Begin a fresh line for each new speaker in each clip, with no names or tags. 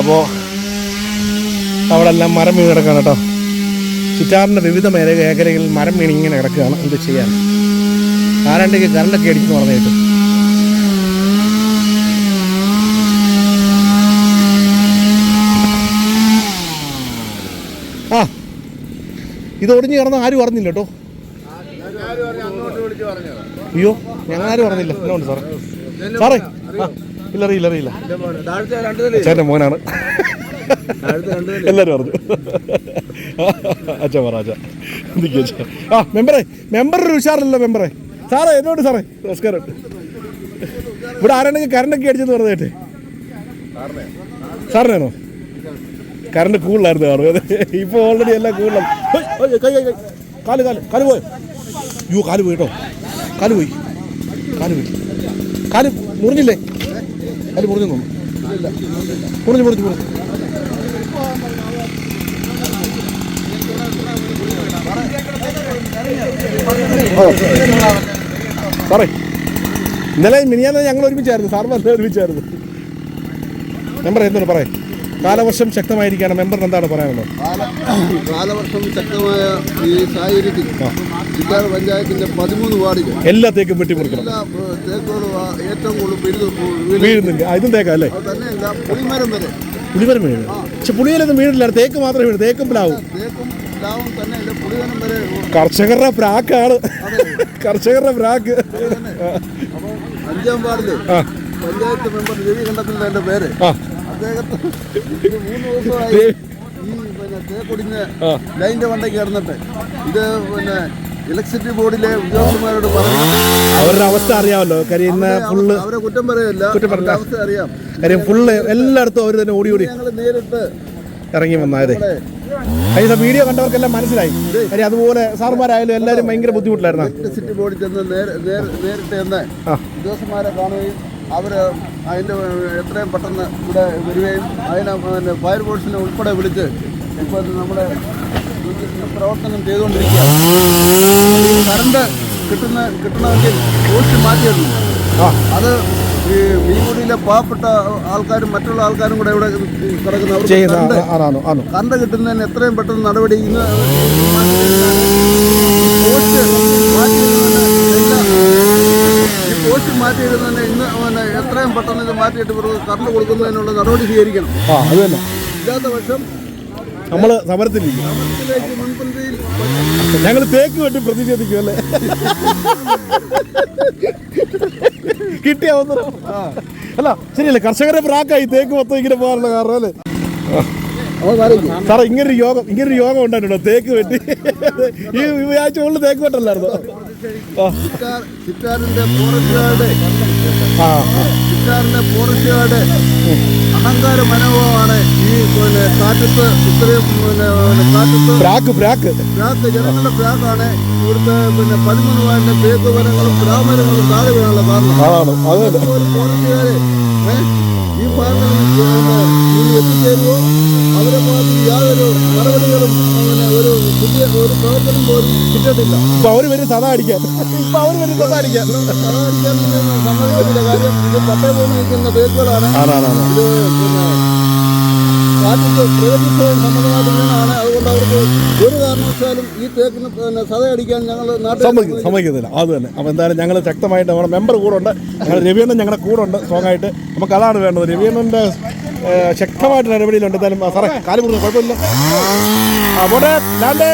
അപ്പോൾ അവിടെ എല്ലാം മരം വീണ് കിടക്കുകയാണ് കേട്ടോ. ചുറ്റാറിന്റെ വിവിധ മേഖല മേഖലകളിൽ മരം വീണ് ഇങ്ങനെ കിടക്കുകയാണ്. എന്ത് ചെയ്യാൻ? ആരാണ്ടേക്ക് കറണ്ടൊക്കെ അടിക്കുന്നു പറഞ്ഞിട്ട് ആ ഇത് ഒടിഞ്ഞ് കിടന്ന ആരും അറിഞ്ഞില്ല കേട്ടോ. അയ്യോ ഞങ്ങൾ ആരും അറിഞ്ഞില്ല എന്നോണ്ട് സാറേ. സാറേ ഇല്ല അറിയില്ല അറിയില്ല. ചേട്ടന്റെ മോനാണ്. എല്ലാവരും പറഞ്ഞു. അച്ഛൻ പറ അച്ഛൻ. എന്തൊക്കെയാ ആ മെമ്പറേ മെമ്പർ ഒരു ഉഷാറല്ലോ മെമ്പറേ. സാറേ എന്നോട് സാറേ നമസ്കാരം. ഇവിടെ ആരാണെങ്കിൽ കറണ്ടൊക്കെ അടിച്ചെന്ന് പറഞ്ഞേട്ടെ സാറിനാണോ? കറണ്ട് കൂടുതലായിരുന്നു കാണും ഇപ്പോൾ ഓൾറെഡി എല്ലാം കൂടുതലാണ് കൈ കൈ കൈ. കാൽ കാൽ കാൽ പോയോ? അയ്യോ കാൽ പോയി കേട്ടോ. കാൽ പോയി. കാൽ പോയി. കാൽ മുറിഞ്ഞില്ലേ? കാൽ മുറിഞ്ഞു തോന്നുന്നു മുറിഞ്ഞു മുറിഞ്ഞു. മുറിഞ്ഞു സാറേ ഇന്നലെ മിനിയാന്ന് ഞങ്ങൾ ഒരുമിച്ചായിരുന്നു സാർ പറഞ്ഞ ഒരുമിച്ചായിരുന്നു. നമ്പർ എന്താണ് പറയാം. കാലവർഷം ശക്തമായിരിക്കാണ്. മെമ്പറിന് എന്താണ് പറയാനുള്ളത്?
കാല- കാലവർഷം ശക്തമായ ഈ സാഹചര്യത്തിൽ ചിറ്റാർ പഞ്ചായത്തിന്റെ പതിമൂന്ന് വാർഡിൽ
എല്ലാ തേക്കും വെട്ടിമുറിക്കണം
ഏറ്റവും കൂടുതൽ
വീഴുന്നില്ല. ഇതും തേക്കാം അല്ലേ?
പുളിമരം വരെ.
പുളിമരം വീഴും. പക്ഷെ പുളിയിലൊന്നും വീണില്ല. തേക്ക് മാത്രമേ വീഴും തേക്കും പ്ലാവും. കർഷകരുടെ പ്രാക്കാണ്. കർഷകരുടെ പ്രാക്ക്.
അഞ്ചാം
വാർഡിൽ
പഞ്ചായത്ത് മെമ്പർ രവി കണ്ടത്തിന്റെ എന്റെ പേര്. അദ്ദേഹത്തെ ഇത് മൂന്ന് ദിവസമായി ഈ പിന്നെ തേക്കൊടിഞ്ഞ്
ആ.
ലൈന്റെ വണ്ടയ്ക്ക് കിടന്നിട്ട് ഇത് പിന്നെ ഇലക്ട്രിസിറ്റി ബോർഡിലെ ഉദ്യോഗസ്ഥന്മാരോട് പറഞ്ഞു.
അവരുടെ അവസ്ഥ അറിയാമല്ലോ. കാര്യം ഇന്ന് ഫുള്ള്
അവരെ കുറ്റം പറയല്ല.
കുറ്റം പറയില്ല.
അവസ്ഥ അറിയാം.
കാര്യം ഫുള്ള് എല്ലായിടത്തും അവർ തന്നെ ഓടി ഓടി
ഞങ്ങൾ നേരിട്ട്
ഇറങ്ങി വന്നായത്. കഴിഞ്ഞ വീഡിയോ കണ്ടവർക്കെല്ലാം മനസ്സിലായി. കാര്യം അതുപോലെ സാറുമാരായാലും എല്ലാവരും ഭയങ്കര ബുദ്ധിമുട്ടിലായിരുന്നു.
ഇലക്ട്രിസിറ്റി ബോർഡിൽ ചെന്ന് നേരെ നേരെ- നേരിട്ട് ചെന്ന് ഉദ്യോഗസ്ഥന്മാരെ കാണുകയും അവർ അതിന്റെ എത്രയും പെട്ടെന്ന് ഇവിടെ വരികയും അതിനെ പിന്നെ ഫയർഫോഴ്സിനെ ഉൾപ്പെടെ വിളിച്ച് ഇപ്പോൾ നമ്മുടെ പ്രവർത്തനം ചെയ്തുകൊണ്ടിരിക്കുകയാണ്. കറണ്ട് കിട്ടുന്ന കിട്ടണമെങ്കിൽ പോസ്റ്റ്
മാറ്റിയിരുന്നു.
അത് ഈ മീൻകുടിയിലെ പാവപ്പെട്ട ആൾക്കാരും മറ്റുള്ള ആൾക്കാരും കൂടെ ഇവിടെ കിടക്കുന്ന അവർക്ക് കറണ്ട് കിട്ടുന്നതിന് എത്രയും പെട്ടെന്ന് നടപടി ഇന്ന് പോസ്റ്റ് മാറ്റിയിരുന്നു പോസ്റ്റ് മാറ്റിയിടുന്നതിന് ഇന്ന് എത്രയും പെട്ടെന്ന് ഇത് മാറ്റിയിട്ട് ഇവർക്ക് കറണ്ട് കൊടുക്കുന്നതിനുള്ള നടപടി സ്വീകരിക്കണം.
ആ അത് തന്നെ.
ഇല്ലാത്ത പക്ഷം
നമ്മൾ സമരത്തിലിരിക്കും.
മുൻപന്തിയിൽ
ഞങ്ങൾ തേക്ക് വെട്ടി പ്രതിഷേധിക്കും അല്ലേ? കിട്ടിയ അവസരം അല്ല ശരിയല്ലേ? കർഷകരെ പ്രാക്കായി തേക്ക് മൊത്തം ഇങ്ങനെ പോകാനുള്ള കാരണം അല്ലേ? സാറേ ഇങ്ങനൊരു യോഗം ഇങ്ങനൊരു യോഗം ഉണ്ടായിട്ടുണ്ടോ? തേക്ക് വെട്ടി. ഈ ആഴ്ച ഉള്ളിൽ തേക്ക് വെട്ടല്ലായിരുന്നോ
ചിറ്റാറിന്റെ ഫോറസ്റ്റ് ഗാർഡ്.
ആ.
ചിറ്റാറിന്റെ ഫോറസ്റ്റ് ഗാർഡ്. അഹങ്കാര മനോഭാവമാണ് ഈ പിന്നെ കാറ്റത്ത് ഇത്രയും പിന്നെ കാറ്റത്ത്
ബ്രാക്ക് ബ്രാക്ക്.
ബ്രാക്ക് ജനങ്ങളുടെ ബ്രാക്കാണ്. ഇവിടുത്തെ പിന്നെ പതിമൂന്ന് വാറിന്റെ തേക്ക് വനങ്ങളും ഗ്രാമരങ്ങളും താഴെ വീഴാനുള്ള കാരണം. ഫോറസ്റ്റുകാര് ഈ ഭാഗത്ത് പിന്നെ ഇനി എത്തിച്ചേരുവോ അവരെ യാതൊരു നടപടികളും പിന്നെ ഒരു പുതിയ ഒരു പ്രവർത്തനം പോലും കിട്ടിയിട്ടില്ല
ഇപ്പൊ അവർ വരും സദാ അടിക്കാൻ. ഇപ്പൊ അവർ വരും സദാ അടിക്കാൻ.
സഹകരിക്കാൻ സമ്മതിക്കത്തില്ല കാര്യം ഇത് പട്ടേ പോലെ നിൽക്കുന്ന തേക്കുകളാണ് ഇത് പിന്നെ കാറ്റത്ത് പ്രകൃതിക്ഷയം സംബന്ധമായിട്ട് വീണാണ് അതുകൊണ്ട് അവർക്ക് ഒരു കാരണവശാലും ഈ തേക്കിന് പിന്നെ സതയടിക്കാൻ ഞങ്ങൾ നാട്ടിൽ
സമ്മതിക്കും സമ്മതിക്കത്തില്ല. അത് തന്നെ. അപ്പോൾ എന്തായാലും ഞങ്ങൾ ശക്തമായിട്ട് നമ്മുടെ മെമ്പർ കൂടെ ഉണ്ട്. ഞങ്ങൾ രവിയണ്ണൻ ഞങ്ങളുടെ കൂടെ ഉണ്ട് സ്ട്രോങ് ആയിട്ട്. നമുക്ക് അതാണ് വേണ്ടത്. രവിയണ്ണന്റെ ശക്തമായിട്ട് നടപടിയിലുണ്ട്. എന്തായാലും സാറേ കാൽ മുറിഞ്ഞു കുഴപ്പമില്ല. അവിടെ ലാൻഡേ.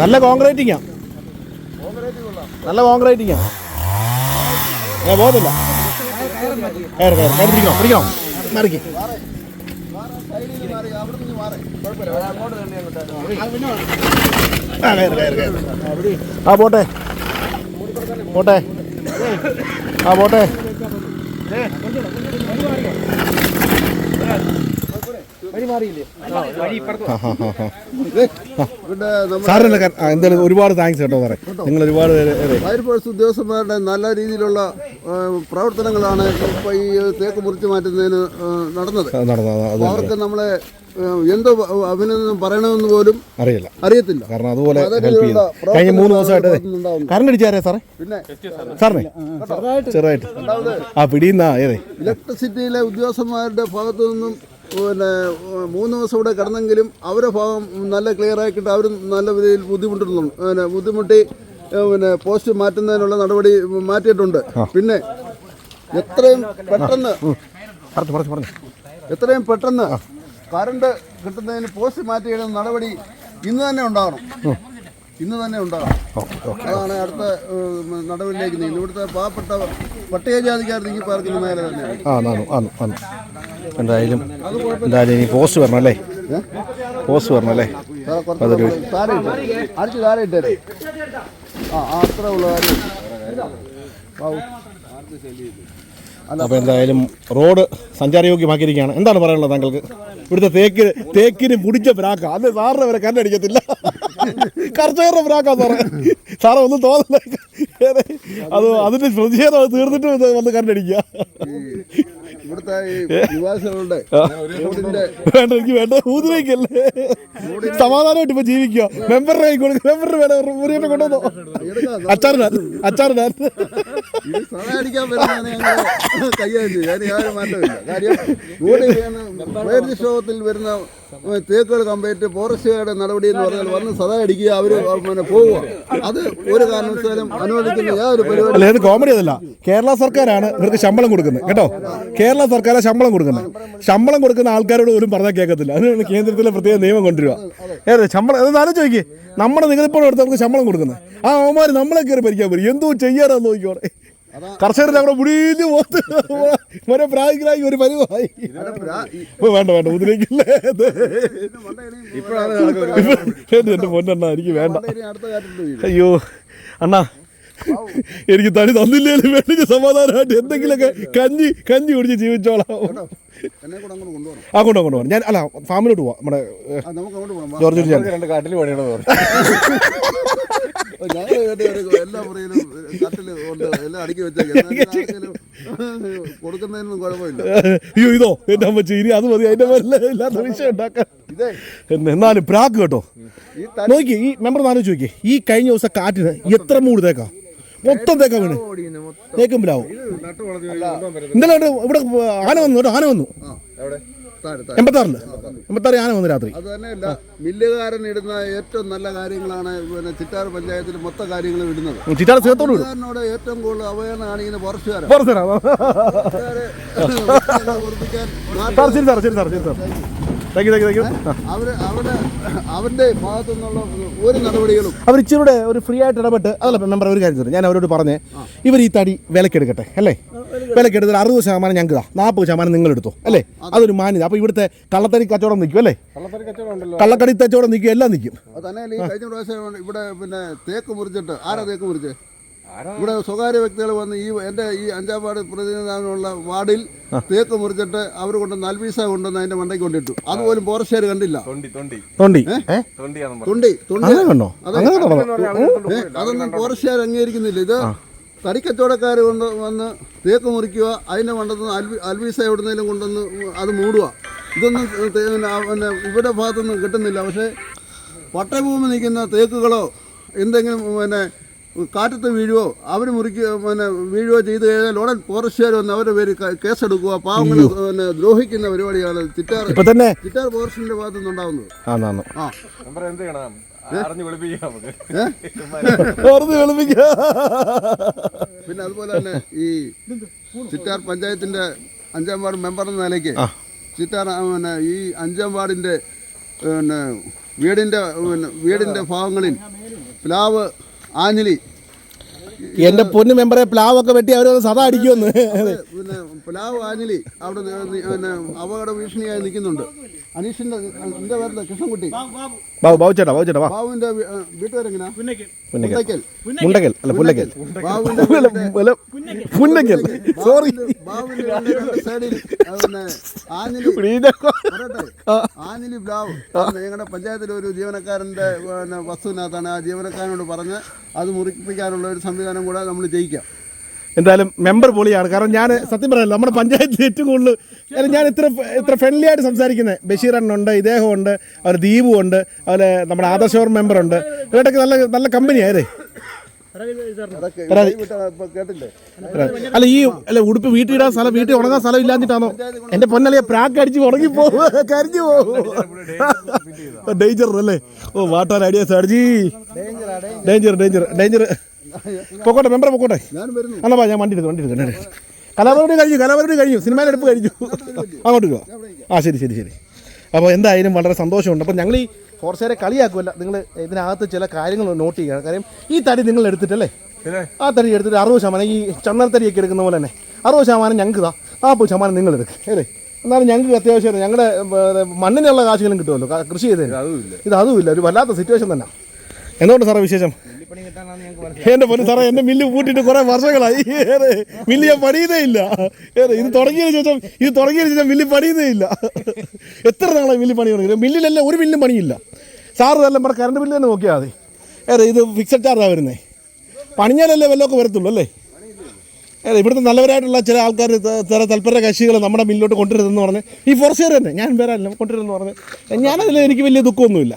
നല്ല കോൺക്രീറ്റിങ്ങാ. നല്ല കോൺക്രീറ്റിങ്ങാ. ഏ പോകുന്നില്ല കയറി കയറി. കയറി പിടിക്കണോ പിടിക്കണോ? മറിക്ക്. ആ കയറി കയറ് കയറ് ആ പോട്ടെ. പോട്ടെ. ആ പോട്ടെ. സാറിന് എന്തായാലും ഒരുപാട് താങ്ക്സ് കേട്ടോ സാറേ. നിങ്ങൾ ഒരുപാട് ഫയർ ഫോഴ്സ്
ഫയർഫോഴ്സ് ഉദ്യോഗസ്ഥന്മാരുടെ നല്ല രീതിയിലുള്ള പ്രവർത്തനങ്ങളാണ് ഇപ്പൊ ഈ തേക്ക് മുറിച്ച് മാറ്റുന്നതിന് നടന്നത്. അവർക്ക് നമ്മളെ എന്തോ അഭിനന്ദനം പറയണമെന്ന് പോലും
അറിയില്ല.
അറിയത്തില്ല.
കാരണം അതുപോലെ കഴിഞ്ഞ മൂന്ന് ദിവസമായിട്ട്. കറണ്ട് അടിച്ചാരേ സാറേ?
പിന്നെ
സാറിനെ? ചെറുതായിട്ട്. ആ പിടിയുന്ന
ഇലക്ട്രിസിറ്റിയിലെ ഉദ്യോഗസ്ഥന്മാരുടെ ഭാഗത്തു നിന്നും പിന്നെ മൂന്ന് ദിവസം ഇവിടെ കിടന്നെങ്കിലും അവരുടെ ഭാഗം നല്ല ക്ലിയർ ആക്കിയിട്ട് അവർ നല്ല രീതിയിൽ ബുദ്ധിമുട്ടുന്നുണ്ട് പിന്നെ ബുദ്ധിമുട്ടി പിന്നെ പോസ്റ്റ് മാറ്റുന്നതിനുള്ള നടപടി മാറ്റിയിട്ടുണ്ട്. പിന്നെ എത്രയും പെട്ടെന്ന് എത്രയും പെട്ടെന്ന് കറണ്ട് കിട്ടുന്നതിന് പോസ്റ്റ് മാറ്റിയിടുന്ന നടപടി ഇന്ന് തന്നെ ഉണ്ടാകണം ഇന്ന് തന്നെ
ഉണ്ടാകാം
അതാണ് അടുത്ത നടപടിയിലേക്ക് നീങ്ങുന്നത്. ഇവിടുത്തെ പാവപ്പെട്ട പട്ടികജാതിക്കാർ നീങ്ങി പാർക്കുന്ന മേഖല തന്നെയാണ്.
ആ നാന്നു ആന്നു ആന്നു എന്തായാലും എന്തായാലും ഇനി പോസ്റ്റ് വരണം അല്ലേ? പോസ്റ്റ് വരണം അല്ലേ?
താഴെ അടിച്ച് താഴെ ഇട്ടേ ആ അത്ര അത്രേ ഉള്ള കാര്യം.
അപ്പോൾ എന്തായാലും റോഡ് സഞ്ചാരയോഗ്യമാക്കിയിരിക്കുകയാണ്. എന്താണ് പറയാനുള്ളത് താങ്കൾക്ക്? ഇവിടുത്തെ തേക്കിന് തേക്കിന് മുടിച്ച ബ്രാക്ക അന്ന് സാറിന് വരെ കണ്ണടിക്കത്തില്ല. കർഷകരുടെ ബ്രാക്കാ സാറേ. സാറേ ഒന്നും ഏതെ, അത് അതിന്റെ പ്രതിഷേധം അത് തീർന്നിട്ട് വന്ന് കണ്ണടിക്കുക.
ഇവിടുത്തെ നിവാസികളുടെ
വേണ്ട എനിക്ക് വേണ്ട. ഊതിലേക്കല്ലേ? സമാധാനമായിട്ട് ഇപ്പൊ ജീവിക്കുക. മെമ്പറിനെ മെമ്പറിന് വേണം കൊണ്ടുവന്നോ. അച്ചാറിനാ അച്ചാറിനാ
ഇത് സഹായിക്കാൻ വരുന്നതാണ് വരുന്ന തേക്കുകൾ കമ്പയറ്റ് ഫോറസ്റ്റുകാരുടെ നടപടി എന്ന് പറഞ്ഞാൽ വന്ന് സദാ അടിക്കുക അവർ പിന്നെ പോവുക. അത് ഒരു കാരണവശാലും അനുവദിക്കുന്ന യാതൊരു പരിപാടി
കോമഡി അതല്ല കേരള സർക്കാരാണ് ഇവർക്ക് ശമ്പളം കൊടുക്കുന്നത്. കേട്ടോ? കേരള സർക്കാരാണ് ശമ്പളം കൊടുക്കുന്നത്. ശമ്പളം കൊടുക്കുന്ന ആൾക്കാരോട് പോലും പറഞ്ഞാൽ കേൾക്കത്തില്ല. അതിനാണ് കേന്ദ്രത്തിലെ പ്രത്യേക നിയമം കൊണ്ടുവരിക. ഏത് ശമ്പളം? അത് നാലും ചോദിക്കേ നമ്മുടെ നികുതിപ്പോഴെടുത്ത് നമുക്ക് ശമ്പളം കൊടുക്കുന്നത്. ആ അവന്മാർ നമ്മളെ കയറി ഭരിക്കാൻ പറ്റും എന്തോ ചെയ്യാറാന്ന് നോക്കിക്കോടെ കർഷകരുടെ അവിടെ മുടിയിൽ പോത്ത്. ഒരു പ്രായത്തിലായി ഒരു പരിവായി. ഇപ്പൊ വേണ്ട വേണ്ട മുതിലേക്കില്ലേ? എന്റെ പൊന്നെണ്ണ എനിക്ക് വേണ്ട. അയ്യോ അണ്ണാ എനിക്ക് തടി തന്നില്ലേലും വേണ്ടി സമാധാനമായിട്ട് എന്തെങ്കിലുമൊക്കെ കഞ്ഞി കഞ്ഞി കുടിച്ച് ജീവിച്ചോളാം.
ആ കൊണ്ടുപോകണം.
കൊണ്ടോ കൊണ്ടുപോകാം ഞാൻ അല്ല ഫാമിലോട്ട് പോവാം നമ്മുടെ ജോർജ്
രണ്ട് കാട്ടിൽ പണിയണമെന്ന് പറഞ്ഞു.
ഞങ്ങൾ എല്ലാ മുറിയിലും കട്ടിൽ കൊണ്ട് എല്ലാം അടുക്കി വെച്ചേക്കും. കൊടുക്കുന്നതിനൊന്നും കുഴപ്പമില്ല.
അയ്യോ ഇതോ എന്റെ അമ്മ ഇനി അത് മതി. അതിന്റെ മേലെ ഇല്ലാത്ത വിഷയം ഉണ്ടാക്കാൻ. എന്നാലും പ്രാക്ക് കേട്ടോ. നോക്കി ഈ മെമ്പർ നാലോചിച്ച് നോക്കിയേ. ഈ കഴിഞ്ഞ ദിവസം കാറ്റിന് എത്ര മൂട് തേക്കാം? മൊത്തം തേക്കാ വീണ്. തേക്കും പിലാവും ഇന്നലെ ഇവിടെ ആന വന്നു കേട്ടോ. ആന വന്നു. എൺപത്താറിൽ? എൺപത്താറ്. ഞാൻ വന്നു രാത്രി.
അത് തന്നെയല്ല മില്ലുകാരൻ ഇടുന്ന ഏറ്റവും നല്ല കാര്യങ്ങളാണ് പിന്നെ ചിറ്റാർ പഞ്ചായത്തിൽ മൊത്ത കാര്യങ്ങളും ഇടുന്നത്.
ചിറ്റാർ സേത്തോട് വിടും
ഏറ്റവും കൂടുതൽ അവയർന്ന് ഇങ്ങനെ ഫോറസ്റ്റുകാരൻ
പുറത്ത് തരാം
വർദ്ധിക്കാൻ
സാർ ശരി സാർ ശരി സാർ ശരി sir. Thank
you. Thank you ഭാഗത്തു നിന്നുള്ള ഒരു നടപടികളും
അവർ ഇച്ചിരൂടെ ഒരു ഫ്രീ ആയിട്ട് ഇടപെട്ട് അതല്ല മെമ്പർ ഒരു കാര്യം ഞാൻ അവരോട് പറഞ്ഞേ ഇവർ ഈ തടി വിലക്കെടുക്കട്ടെ അല്ലേ? വിലക്കെടുത്ത് അറുപത് ശതമാനം ഞങ്ങൾക്ക് നാൽപ്പത് ശതമാനം നിങ്ങൾ എടുത്തു അല്ലേ? അതൊരു മാന്യത. അപ്പോൾ ഇവിടുത്തെ കള്ളത്തരി കച്ചവടം നിൽക്കും അല്ലേ?
കള്ളത്തരി കച്ചവടം ഉണ്ടല്ലോ.
കള്ളക്കടി കച്ചവടം നിൽക്കും എല്ലാം നിൽക്കും.
കഴിഞ്ഞ പ്രാവശ്യം ഇവിടെ പിന്നെ തേക്ക് മുറിച്ചിട്ട് ആരാ തേക്ക് മുറിച്ചത് ഇവിടെ സ്വകാര്യ വ്യക്തികൾ വന്ന് ഈ എന്റെ ഈ അഞ്ചാം വാർഡ് പ്രതിനിധാനുള്ള വാർഡിൽ തേക്ക് മുറിച്ചിട്ട് അവർ കൊണ്ട് നൽവീസ കൊണ്ടുവന്ന് അതിന്റെ മണ്ടയ്ക്ക് കൊണ്ടിട്ടു. അതുപോലും ഫോറസ്റ്റുകാർ കണ്ടില്ല.
തൊണ്ടി തൊണ്ടി.
അതൊന്നും ഫോറസ്റ്റുകാർ അംഗീകരിക്കുന്നില്ല. ഇത് തടിക്കച്ചവടക്കാർ കൊണ്ട് വന്ന് തേക്ക് മുറിക്കുക അതിന്റെ മണ്ടത്തുനിന്ന് അൽവി അൽവീസ എവിടുന്നേലും കൊണ്ടുവന്ന് അത് മൂടുക. ഇതൊന്നും പിന്നെ ഇവിടെ ഭാഗത്തൊന്നും കിട്ടുന്നില്ല. പക്ഷേ പട്ടഭൂമി നിൽക്കുന്ന തേക്കുകളോ എന്തെങ്കിലും പിന്നെ കാറ്റത്ത് വീഴുവോ അവർ മുറിക്കുക പിന്നെ വീഴുവോ ചെയ്ത് കഴിഞ്ഞാൽ ഉടൻ ഫോറസ്റ്റുകാർ വന്ന് അവരുടെ പേര് കേസെടുക്കുക. പാവങ്ങൾ പിന്നെ ദ്രോഹിക്കുന്ന പരിപാടിയാണ് ചിറ്റാർ
ഇപ്പൊ തന്നെ
ചിറ്റാർ ഫോറസ്റ്റിന്റെ ഭാഗത്തുനിന്നുണ്ടാവുന്നത്.
ആ.
അറിഞ്ഞ് വിളിപ്പിക്കാം
പിന്നെ അതുപോലെ തന്നെ ഈ ചിറ്റാർ പഞ്ചായത്തിന്റെ അഞ്ചാം വാർഡ് മെമ്പർ എന്ന നിലയ്ക്ക് ചിറ്റാർ പിന്നെ ഈ അഞ്ചാം വാർഡിന്റെ പിന്നെ വീടിന്റെ വീടിന്റെ ഭാഗങ്ങളിൽ പ്ലാവ് ആഞ്ഞിലി
എന്റെ പൊന്നു മെമ്പറെ പ്ലാവൊക്കെ വെട്ടി അവരൊന്ന് സദാ അടിക്കുമെന്ന്.
പിന്നെ പ്ലാവ് ആഞ്ഞലി അവിടെ പിന്നെ അപകട ഭീഷണിയായി നിൽക്കുന്നുണ്ട്. അനീഷിന്റെ എന്റെ പേരിൽ കൃഷ്ണൻകുട്ടി.
ബാബു ബാബു. ചേട്ടാ ബാബു ചേട്ടാ വാ.
ബാബുവിന്റെ വീട്ടുകാരെങ്ങനെയാ
പുന്നക്കൽ. മുണ്ടക്കൽ അല്ല പുല്ലക്കൽ
ബാബുവിന്റെ
പുന്നക്കൽ സോറി
ബാബുവിന്റെ ബ്ലാവ്. ഞങ്ങളുടെ പഞ്ചായത്തിലെ ഒരു ജീവനക്കാരന്റെ വസ്തുവിനകത്താണ് ആ ജീവനക്കാരനോട് പറഞ്ഞ് അത് മുറിപ്പിക്കാനുള്ള ഒരു സംവിധാനം കൂടെ നമ്മൾ ജയിക്കാം.
എന്തായാലും മെമ്പർ പൊളിയാണ്. കാരണം ഞാൻ സത്യം പറയാലോ നമ്മുടെ പഞ്ചായത്തിൽ ഏറ്റവും കൂടുതൽ ഞാൻ ഇത്ര ഇത്ര ഫ്രണ്ട്ലി ആയിട്ട് സംസാരിക്കുന്നത് ബഷീർ അണ്ണുണ്ട് ഇദ്ദേഹം ഉണ്ട് അവർ ദീപുണ്ട് അതുപോലെ നമ്മുടെ ആദർശോർ മെമ്പറുണ്ട് ഇവരുടെയൊക്കെ നല്ല നല്ല കമ്പനിയായതേ അല്ല ഈ അല്ല ഉടുപ്പ് വീട്ടിൽ ഇടാൻ സ്ഥലം വീട്ടിൽ ഉണങ്ങാൻ സ്ഥലം ഇല്ലാഞ്ഞിട്ടാണോ? എന്റെ പൊന്നലിയ പ്രാക്ക് അടിച്ച് ഉണങ്ങി പോകും കരിഞ്ഞു പോകും ഡേഞ്ചർ അല്ലേ? ഓ വാട്ടാൻ ഐഡിയ സർജി. ഡേഞ്ചർ ഡേഞ്ചർ ഡേഞ്ചർ പൊക്കോട്ടെ മെമ്പർ പൊക്കോട്ടെ. അല്ല ഞാൻ വണ്ടി എടുക്കും വണ്ടി എടുക്കും കലാപരിപാടി കഴിഞ്ഞു കലാപരിപാടി കഴിഞ്ഞു. സിനിമയിലെടുപ്പ് കഴിഞ്ഞു. അങ്ങോട്ട് ആ ശരി ശരി ശരി. അപ്പോൾ എന്തായാലും വളരെ സന്തോഷമുണ്ട്. അപ്പോൾ ഞങ്ങൾ ഈ ഫോർസേരെ കളിയാക്കുമല്ല. നിങ്ങൾ ഇതിനകത്ത് ചില കാര്യങ്ങൾ നോട്ട് ചെയ്യുക. കാര്യം ഈ തടി നിങ്ങൾ എടുത്തിട്ടല്ലേ? ആ തടി എടുത്തിട്ട് അറുപത് ശതമാനം ഈ ചന്ദനത്തടിയൊക്കെ എടുക്കുന്ന പോലെ തന്നെ. അറുപത് ശതമാനം ഞങ്ങൾക്ക് താ നാൽപ്പത് ശതമാനം നിങ്ങൾ എടുക്കുക അല്ലേ? എന്നാലും ഞങ്ങൾക്ക് അത്യാവശ്യം ഞങ്ങളുടെ മണ്ണിനുള്ള കാശുകളും കിട്ടുമല്ലോ. കൃഷി ചെയ്തതിന്.
അതുമില്ല
ഇത് അതുമില്ല ഒരു വല്ലാത്ത സിറ്റുവേഷൻ തന്നെ. എന്തുകൊണ്ട് സാറേ വിശേഷം? എന്റെ പൊന്നു സാറേ എന്റെ മില്ല് പൂട്ടിട്ട് കുറെ വർഷങ്ങളായി. ഏറെ മില്ല് ഞാൻ പണിയുന്നേ ഇല്ല. ഏറെ ഇത് തുടങ്ങിയതിന് ശേഷം ഇത് തുടങ്ങിയതിന് ശേഷം മില്ല് പണിയുന്നേ ഇല്ല. എത്ര നാളായി മില്ല് പണി തുടങ്ങി മില്ലിലല്ല ഒരു മില്ലും പണിയില്ല. സാറ് തന്നെ നമ്മുടെ കറണ്ട് ബില്ല് തന്നെ നോക്കിയാൽ മതി. ഏത് ഇത് ഫിക്സഡ് ചാർജാണ് വരുന്നത് പണിഞ്ഞാലല്ലേ വല്ലതൊക്കെ വരത്തുള്ളൂ അല്ലേ? അതെ ഇവിടുത്തെ നല്ലവരായിട്ടുള്ള ചില ആൾക്കാർ ചില തൽപര കക്ഷികൾ നമ്മുടെ മില്ലിലോട്ട് കൊണ്ടുവരുതെന്ന് പറഞ്ഞ് ഈ ഫോറസ്റ്റുകാർ തന്നെ ഞാൻ വരാനില്ല കൊണ്ടുവരുമെന്ന് പറഞ്ഞ് ഞാനതിൽ എനിക്ക് വലിയ ദുഃഖമൊന്നുമില്ല.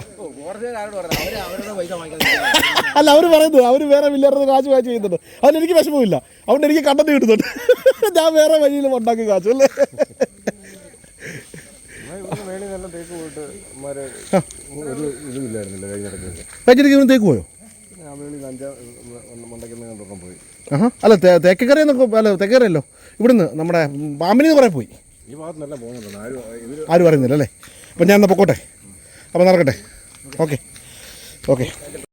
അല്ല അവർ പറയുന്നു അവർ വേറെ വില്ലറുടെ കാശ് വാച്ച് ചെയ്യുന്നുണ്ട് അതിന് എനിക്ക് വിഷമമില്ല അതുകൊണ്ട് എനിക്ക് കണ്ടത് കിട്ടുന്നുണ്ട്. ഞാൻ വേറെ വഴിയിൽ ഉണ്ടാക്കി കാശ് അല്ലേ?
അല്ല തേക്കറി തേക്ക്
പോയോ? അല്ല തേക്കറി തേക്കക്കറി എന്നൊക്കെ അല്ല തേക്കറിയല്ലോ ഇവിടുന്ന് നമ്മുടെ പാമ്പിനി കുറേ പോയി.
ആരും
ആരും അറിയുന്നില്ല അല്ലേ? അപ്പം ഞാൻ എന്നാൽ പൊക്കോട്ടെ? അപ്പം നടക്കട്ടെ? Okay okay